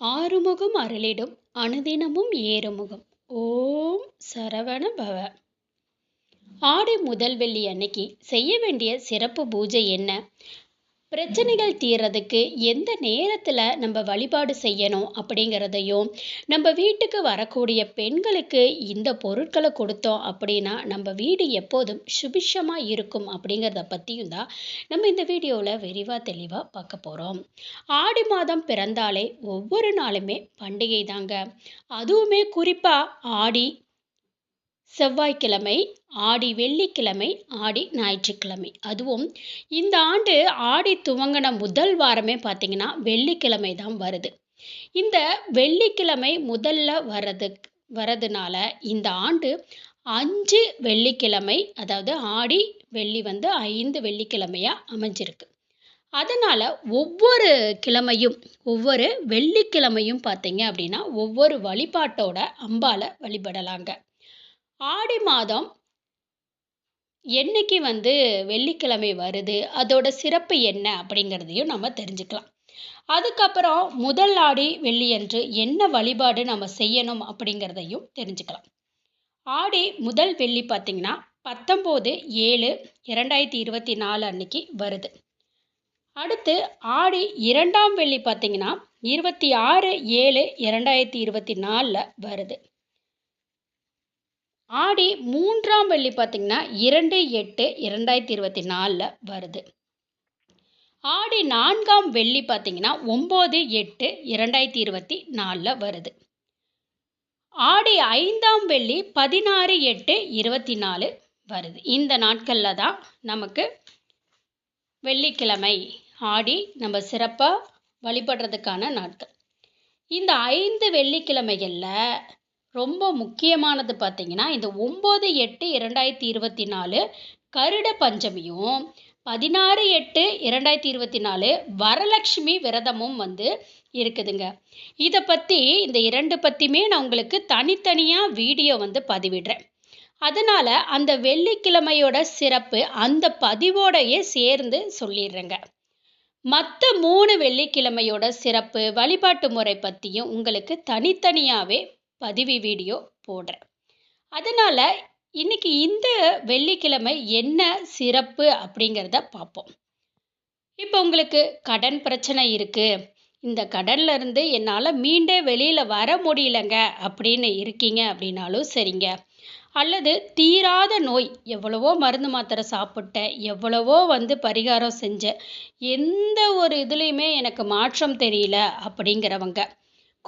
ஆறுமுகம் அருளிடும் அனுதினமும் ஏறுமுகம். ஓம் சரவண பவ ஆடி முதல் வெள்ளி அன்னைக்கு செய்ய வேண்டிய சிறப்பு பூஜை என்ன? பிரச்சனைகள் தீர்றதுக்கு எந்த நேரத்தில் நம்ம வழிபாடு செய்யணும் அப்படிங்கிறதையும் நம்ம வீட்டுக்கு வரக்கூடிய பெண்களுக்கு இந்த பொருட்களை கொடுத்தோம் அப்படின்னா நம்ம வீடு எப்போதும் சுபிஷமாக இருக்கும் அப்படிங்கிறத பற்றியும் தான் நம்ம இந்த வீடியோவில் விரிவாக தெளிவாக பார்க்க போகிறோம் ஆடி மாதம் பிறந்தாலே ஒவ்வொரு நாளுமே பண்டிகை தாங்க அதுவுமே குறிப்பாக ஆடி செவ்வாய்க்கிழமை ஆடி வெள்ளிக்கிழமை ஆடி ஞாயிற்றுக்கிழமை. அதுவும் இந்த ஆண்டு ஆடி துவங்கின முதல் வாரமே பார்த்திங்கன்னா வெள்ளிக்கிழமை தான் வருது. இந்த வெள்ளிக்கிழமை முதல்ல வர்றது வரதுனால இந்த ஆண்டு அஞ்சு வெள்ளிக்கிழமை அதாவது ஆடி வெள்ளி வந்து ஐந்து வெள்ளிக்கிழமையாக அமைஞ்சிருக்கு. அதனால் ஒவ்வொரு கிழமையும் ஒவ்வொரு வெள்ளிக்கிழமையும் பார்த்தீங்க அப்படின்னா ஒவ்வொரு வழிபாட்டோட அம்பால வழிபடலாங்க. ஆடி மாதம் என்னைக்கு வந்து வெள்ளிக்கிழமை வருது அதோட சிறப்பு என்ன அப்படிங்கிறதையும் நம்ம தெரிஞ்சுக்கலாம். அதுக்கப்புறம் முதல் ஆடி வெள்ளியன்று என்ன வழிபாடு நம்ம செய்யணும் அப்படிங்கிறதையும் தெரிஞ்சுக்கலாம். ஆடி முதல் வெள்ளி பார்த்திங்கன்னா பத்தொம்போது ஏழு இரண்டாயிரத்தி இருபத்தி நாலு அன்னைக்கு வருது. அடுத்து ஆடி இரண்டாம் வெள்ளி பார்த்திங்கன்னா இருபத்தி ஆறு ஏழு இரண்டாயிரத்தி இருபத்தி நாலில் வருது. ஆடி மூன்றாம் வெள்ளி பார்த்திங்கன்னா இரண்டு எட்டு இரண்டாயிரத்தி இருபத்தி நாலில் வருது. ஆடி நான்காம் வெள்ளி பார்த்திங்கன்னா ஒம்பது எட்டு இரண்டாயிரத்தி இருபத்தி நாலில் வருது. ஆடி ஐந்தாம் வெள்ளி பதினாறு எட்டு இருபத்தி நாலு வருது. இந்த நாட்களில் தான் நமக்கு வெள்ளிக்கிழமை ஆடி நம்ம சிறப்பாக வழிபடுறதுக்கான நாட்கள். இந்த ஐந்து வெள்ளிக்கிழமைகளில் ரொம்ப முக்கியமானது பார்த்தீங்கன்னா இந்த ஒம்பது எட்டு இரண்டாயிரத்தி இருபத்தி நாலு கருட பஞ்சமியும் பதினாறு எட்டு இரண்டாயிரத்தி இருபத்தி நாலு வரலட்சுமி விரதமும் வந்து இருக்குதுங்க. இதை பற்றி இந்த இரண்டு பற்றியுமே நான் உங்களுக்கு தனித்தனியாக வீடியோ வந்து பதிவிடுறேன். அதனால் அந்த வெள்ளிக்கிழமையோட சிறப்பு அந்த பதிவோடையே சேர்ந்து சொல்லிடுறேங்க. மற்ற மூணு வெள்ளிக்கிழமையோட சிறப்பு வழிபாட்டு முறை பற்றியும் உங்களுக்கு தனித்தனியாகவே பதிவு வீடியோ போடுறேன். அதனால் இன்னைக்கு இந்த வெள்ளிக்கிழமை என்ன சிறப்பு அப்படிங்கிறத பார்ப்போம். இப்போ உங்களுக்கு கடன் பிரச்சனை இருக்குது இந்த கடனில் இருந்து என்னால் மீண்டே வெளியில் வர முடியலங்க அப்படின்னு இருக்கீங்க அப்படின்னாலும் சரிங்க. அல்லது தீராத நோய் எவ்வளவோ மருந்து மாத்திரை சாப்பிட்டேன் எவ்வளவோ வந்து பரிகாரம் செஞ்சேன் எந்த ஒரு இதுலேயுமே எனக்கு மாற்றம் தெரியல அப்படிங்கிறவங்க.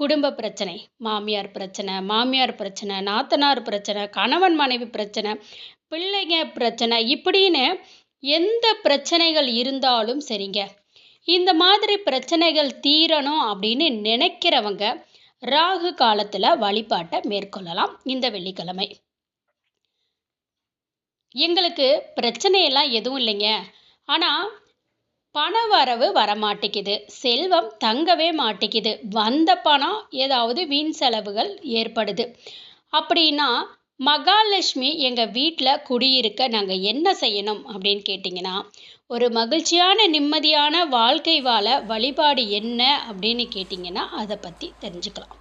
குடும்ப பிரச்சனை மாமியார் பிரச்சனை மாமியார் பிரச்சனை நாத்தனார் பிரச்சனை கணவன் மனைவி பிரச்சனை பிள்ளைங்க பிரச்சனை இப்படின்னு எந்த பிரச்சனைகள் இருந்தாலும் சரிங்க. இந்த மாதிரி பிரச்சனைகள் தீரணும் அப்படின்னு நினைக்கிறவங்க ராகு காலத்தில் வழிபாட்டை மேற்கொள்ளலாம் இந்த வெள்ளிக்கிழமை. எங்களுக்கு பிரச்சனையெல்லாம் எதுவும் இல்லைங்க. ஆனால் பண வரவு வரமாட்டேங்குது. செல்வம் தங்கவே மாட்டேங்குது. வந்த பணம் ஏதாவது வீண் செலவுகள் ஏற்படுது. அப்படின்னா மகாலட்சுமி எங்கள் வீட்டில் குடியிருக்க நாங்கள் என்ன செய்யணும் அப்படின்னு கேட்டிங்கன்னா ஒரு மகிழ்ச்சியான நிம்மதியான வாழ்க்கை வாழ வழிபாடு என்ன அப்படின்னு கேட்டிங்கன்னா அதை பற்றி தெரிஞ்சுக்கலாம்.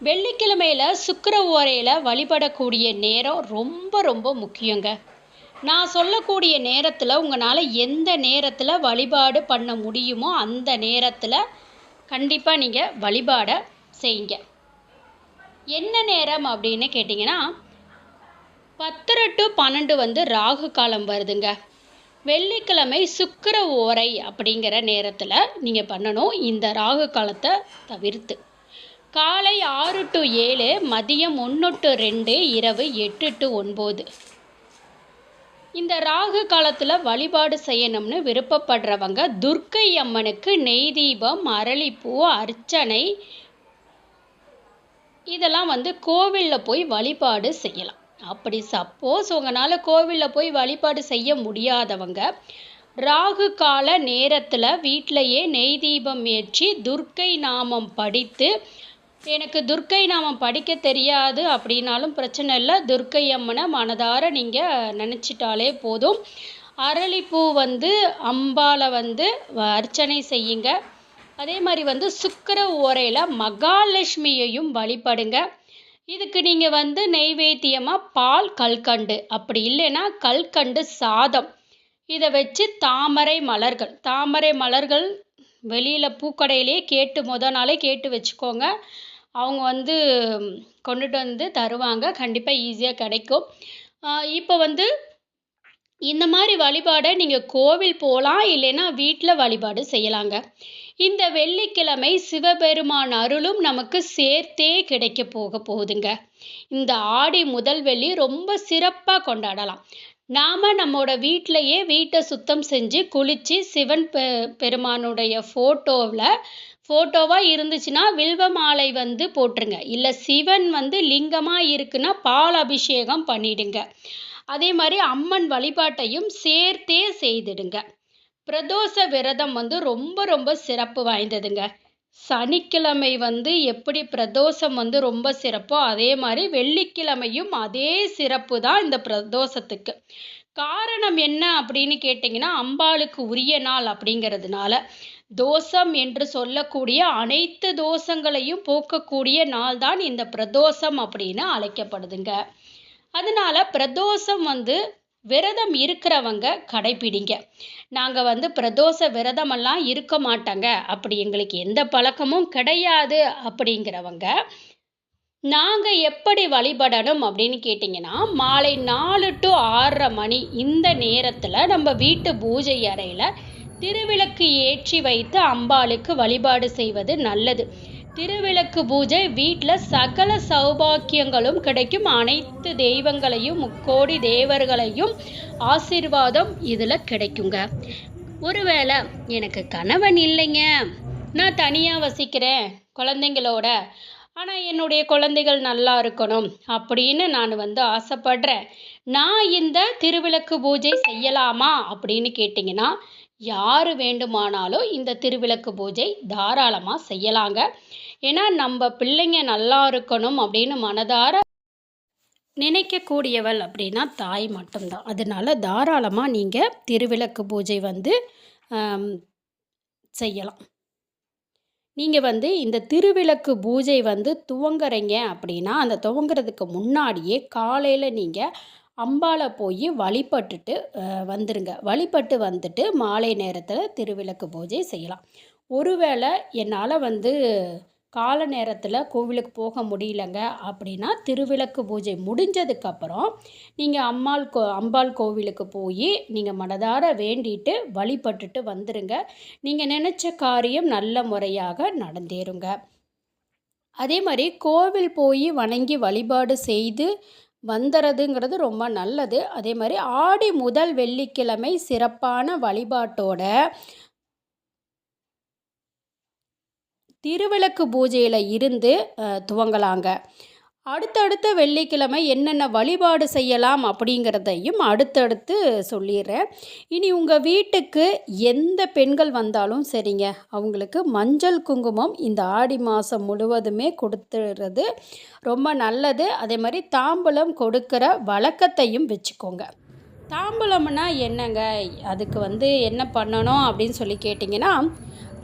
வெள்ளிக்கிழமையில் சுக்கர ஓரையில் வழிபடக்கூடிய நேரம் ரொம்ப ரொம்ப முக்கியங்க. நான் சொல்லக்கூடிய நேரத்தில் உங்களால் எந்த நேரத்தில் வழிபாடு பண்ண முடியுமோ அந்த நேரத்தில் கண்டிப்பாக நீங்கள் வழிபாடை செய்யுங்க. என்ன நேரம் அப்படின்னு கேட்டிங்கன்னா பத்தரை டு பன்னெண்டு வந்து ராகு காலம் வருதுங்க. வெள்ளிக்கிழமை சுக்கர ஓரை அப்படிங்கிற நேரத்தில் நீங்கள் பண்ணணும் இந்த ராகு காலத்தை தவிர்த்து. காலை ஆறு டு ஏழு மதியம் ஒன்று டு ரெண்டு இரவு எட்டு டு ஒன்பது. இந்த ராகு காலத்தில் வழிபாடு செய்யணும்னு விருப்பப்படுறவங்க துர்க்கை அம்மனுக்கு நெய் தீபம் அரளிப்பூ அர்ச்சனை இதெல்லாம் வந்து கோவிலில் போய் வழிபாடு செய்யலாம். அப்படி சப்போஸ் உங்களால் கோவிலில் போய் வழிபாடு செய்ய முடியாதவங்க ராகு கால நேரத்தில் வீட்டிலையே நெய் தீபம் ஏற்றி துர்க்கை நாமம் படித்து எனக்கு துர்க்கை நாமம் படிக்க தெரியாது அப்படின்னாலும் பிரச்சனை இல்லை. துர்க்கை அம்மனை மனதார நீங்கள் நினச்சிட்டாலே போதும். அரளிப்பூ வந்து அம்பால வந்து அர்ச்சனை செய்யுங்க. அதே மாதிரி வந்து சுக்கிர ஓரையில் மகாலட்சுமியையும் வழிபடுங்க. இதுக்கு நீங்கள் வந்து நெய்வேத்தியமாக பால் கல்கண்டு. அப்படி இல்லைன்னா கல்கண்டு சாதம். இதை வச்சு தாமரை மலர்கள். தாமரை மலர்கள் வெளியில் பூக்கடையிலே கேட்டு முத நாளே கேட்டு வச்சுக்கோங்க. அவங்க வந்து கொண்டுட்டு வந்து தருவாங்க. கண்டிப்பாக ஈஸியாக கிடைக்கும். இப்போ வந்து இந்த மாதிரி வழிபாடை நீங்கள் கோவில் போகலாம் இல்லைன்னா வீட்டில் வழிபாடு செய்யலாங்க. இந்த வெள்ளிக்கிழமை சிவபெருமான் அருளும் நமக்கு சேர்த்தே கிடைக்க போக போகுதுங்க. இந்த ஆடி முதல் வெள்ளி ரொம்ப சிறப்பாக கொண்டாடலாம். நாம் நம்மோட வீட்டிலையே வீட்டை சுத்தம் செஞ்சு குளித்து சிவன் பெ பெருமானுடைய ஃபோட்டோவில் ஃபோட்டோவாக இருந்துச்சுன்னா வில்வ மாலை வந்து போட்டுருங்க. இல்லை சிவன் வந்து லிங்கமாக இருக்குன்னா பால் அபிஷேகம் பண்ணிடுங்க. அதே மாதிரி அம்மன் வழிபாட்டையும் சேர்த்தே செய்திடுங்க. பிரதோஷ விரதம் வந்து ரொம்ப ரொம்ப சிறப்பு வாய்ந்ததுங்க. சனிக்கிழமை வந்து எப்படி பிரதோஷம் வந்து ரொம்ப சிறப்போ அதே மாதிரி வெள்ளிக்கிழமையும் அதே சிறப்பு தான் இந்த பிரதோஷத்துக்கு. காரணம் என்ன அப்படின்னு கேட்டிங்கன்னா அம்பாளுக்கு உரிய நாள் அப்படிங்கிறதுனால தோஷம் என்று சொல்லக்கூடிய அனைத்து தோஷங்களையும் போக்கக்கூடிய நாள் தான் இந்த பிரதோஷம் அப்படின்னு அழைக்கப்படுதுங்க. அதனால பிரதோஷம் வந்து விரதம் இருக்கிறவங்க கடைப்பிடிங்க. நாங்கள் வந்து பிரதோஷ விரதமெல்லாம் இருக்க மாட்டோங்க. அப்படி எங்களுக்கு எந்த பழக்கமும் கிடையாது அப்படிங்கிறவங்க நாங்கள் எப்படி வழிபடணும் அப்படின்னு கேட்டிங்கன்னா மாலை நாலு டு ஆறரை மணி இந்த நேரத்தில் நம்ம வீட்டு பூஜை அறையில் திருவிளக்கு ஏற்றி வைத்து அம்பாளுக்கு வழிபாடு செய்வது நல்லது. திருவிளக்கு பூஜை வீட்டில் சகல சௌபாக்கியங்களும் கிடைக்கும். அனைத்து தெய்வங்களையும் முக்கோடி தேவர்களையும் ஆசீர்வாதம் இதில் கிடைக்குங்க. ஒருவேளை எனக்கு கணவன் இல்லைங்க. நான் தனியாக வசிக்கிறேன் குழந்தைங்களோட. ஆனால் என்னுடைய குழந்தைகள் நல்லா இருக்கணும் அப்படின்னு நான் வந்து ஆசைப்படுறேன். நான் இந்த திருவிளக்கு பூஜை செய்யலாமா அப்படின்னு கேட்டிங்கன்னா யார் வேண்டுமானாலும் இந்த திருவிளக்கு பூஜை தாராளமாக செய்யலாங்க. ஏன்னா நம்ம பிள்ளைங்க நல்லா இருக்கணும் அப்படின்னு மனதார நினைக்கக்கூடியவள் அப்படின்னா தாய் மட்டும்தான். அதனால தாராளமாக நீங்கள் திருவிளக்கு பூஜை வந்து செய்யலாம். நீங்கள் வந்து இந்த திருவிளக்கு பூஜை வந்து துவங்குறீங்க அப்படின்னா அந்த துவங்குறதுக்கு முன்னாடியே காலையில் நீங்கள் அம்பாவை போய் வழிபட்டுட்டு வந்துடுங்க வழிபட்டு வந்துட்டு மாலை நேரத்தில் திருவிளக்கு பூஜை செய்யலாம். ஒருவேளை என்னால் வந்து கால நேரத்தில் கோவிலுக்கு போக முடியலங்க அப்படின்னா திருவிளக்கு பூஜை முடிஞ்சதுக்கப்புறம் நீங்கள் அம்மாள் கோ அம்பாள் கோவிலுக்கு போய் நீங்கள் மனதார வேண்டிட்டு வழிபட்டுட்டு வந்துடுங்க நீங்கள் நினச்ச காரியம் நல்ல முறையாக நடந்தேறுங்க. அதே மாதிரி கோவில் போய் வணங்கி வழிபாடு செய்து வந்துடுறதுங்கிறது ரொம்ப நல்லது. அதே மாதிரி ஆடி முதல் வெள்ளிக்கிழமை சிறப்பான வழிபாட்டோட திருவிளக்கு பூஜையில் இருந்து துவங்கலாங்க. அடுத்தடுத்த வெள்ளிக்கிழமை என்னென்ன வழிபாடு செய்யலாம் அப்படிங்கிறதையும் அடுத்தடுத்து சொல்லிடுறேன். இனி உங்கள் வீட்டுக்கு எந்த பெண்கள் வந்தாலும் சரிங்க. அவங்களுக்கு மஞ்சள் குங்குமம் இந்த ஆடி மாதம் முழுவதுமே கொடுத்துறது ரொம்ப நல்லது. அதே மாதிரி தாம்பூலம் கொடுக்குற வழக்கத்தையும் வச்சுக்கோங்க. தாம்பூலம்னா என்னங்க? அதுக்கு வந்து என்ன பண்ணணும் அப்படின்னு சொல்லி கேட்டிங்கன்னா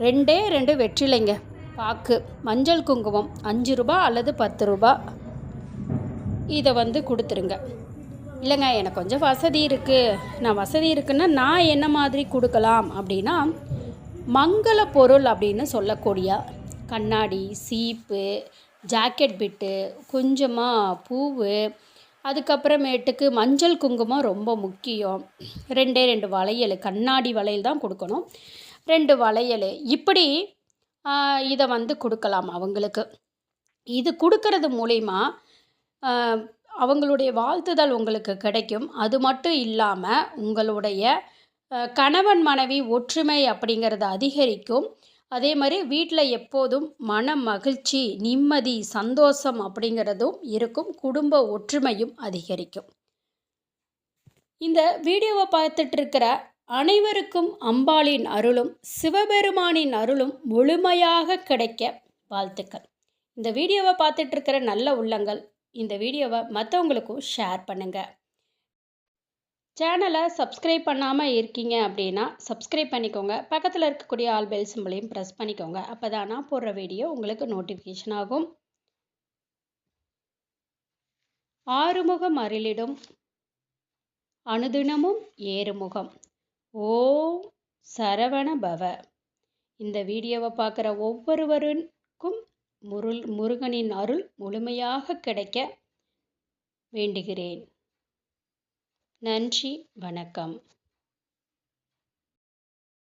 ரெண்டே ரெண்டு வெற்றிலைங்க. பாக்கு மஞ்சள் குங்குமம் அஞ்சு ரூபா அல்லது பத்து ரூபா. இதை வந்து கொடுத்துருங்க. இல்லைங்க எனக்கு கொஞ்சம் வசதி இருக்குது நான் வசதி இருக்குன்னா நான் என்ன மாதிரி கொடுக்கலாம் அப்படின்னா மங்கள பொருள் அப்படின்னு சொல்லக்கூடிய கண்ணாடி சீப்பு ஜாக்கெட் பிட்டு கொஞ்சமாக பூவு அதுக்கப்புறமேட்டுக்கு மஞ்சள் குங்குமம் ரொம்ப முக்கியம். ரெண்டே ரெண்டு வளையல் கண்ணாடி வளையல் தான் கொடுக்கணும். ரெண்டு வளையல் இப்படி இதை வந்து கொடுக்கலாம் அவங்களுக்கு. இது கொடுக்கறது மூலிமா அவங்களுடைய வாழ்த்துதல் உங்களுக்கு கிடைக்கும். அது மட்டும் இல்லாமல் உங்களுடைய கணவன் மனைவி ஒற்றுமை அப்படிங்கிறது அதிகரிக்கும். அதே மாதிரி வீட்டில் எப்போதும் மன மகிழ்ச்சி நிம்மதி சந்தோஷம் அப்படிங்கிறதும் இருக்கும். குடும்ப ஒற்றுமையும் அதிகரிக்கும். இந்த வீடியோவை பார்த்துட்ருக்கிற அனைவருக்கும் அம்பாளின் அருளும் சிவபெருமானின் அருளும் முழுமையாக கிடைக்க வாழ்த்துக்கள். இந்த வீடியோவை பார்த்துட்ருக்கிற நல்ல உள்ளங்கள் இந்த வீடியோவை மற்றவங்களுக்கும் ஷேர் பண்ணுங்கள் சேனலை சப்ஸ்கிரைப் பண்ணாமல் இருக்கீங்க அப்படின்னா சப்ஸ்கிரைப் பண்ணிக்கோங்க. பக்கத்தில் இருக்கக்கூடிய ஆல் பெல் சிம்பிளையும் ப்ரெஸ் பண்ணிக்கோங்க. அப்போ தான் நான் போடுற வீடியோ உங்களுக்கு நோட்டிஃபிகேஷன் ஆகும். ஆறுமுகம் அருளிடும். அனுதினமும் ஏறுமுகம். ஓம் சரவண பவ இந்த வீடியோவை பார்க்குற ஒவ்வொருவருக்கும் முருள் முருகனின் அருள் முழுமையாக கிடைக்க வேண்டுகிறேன். நன்றி வணக்கம்.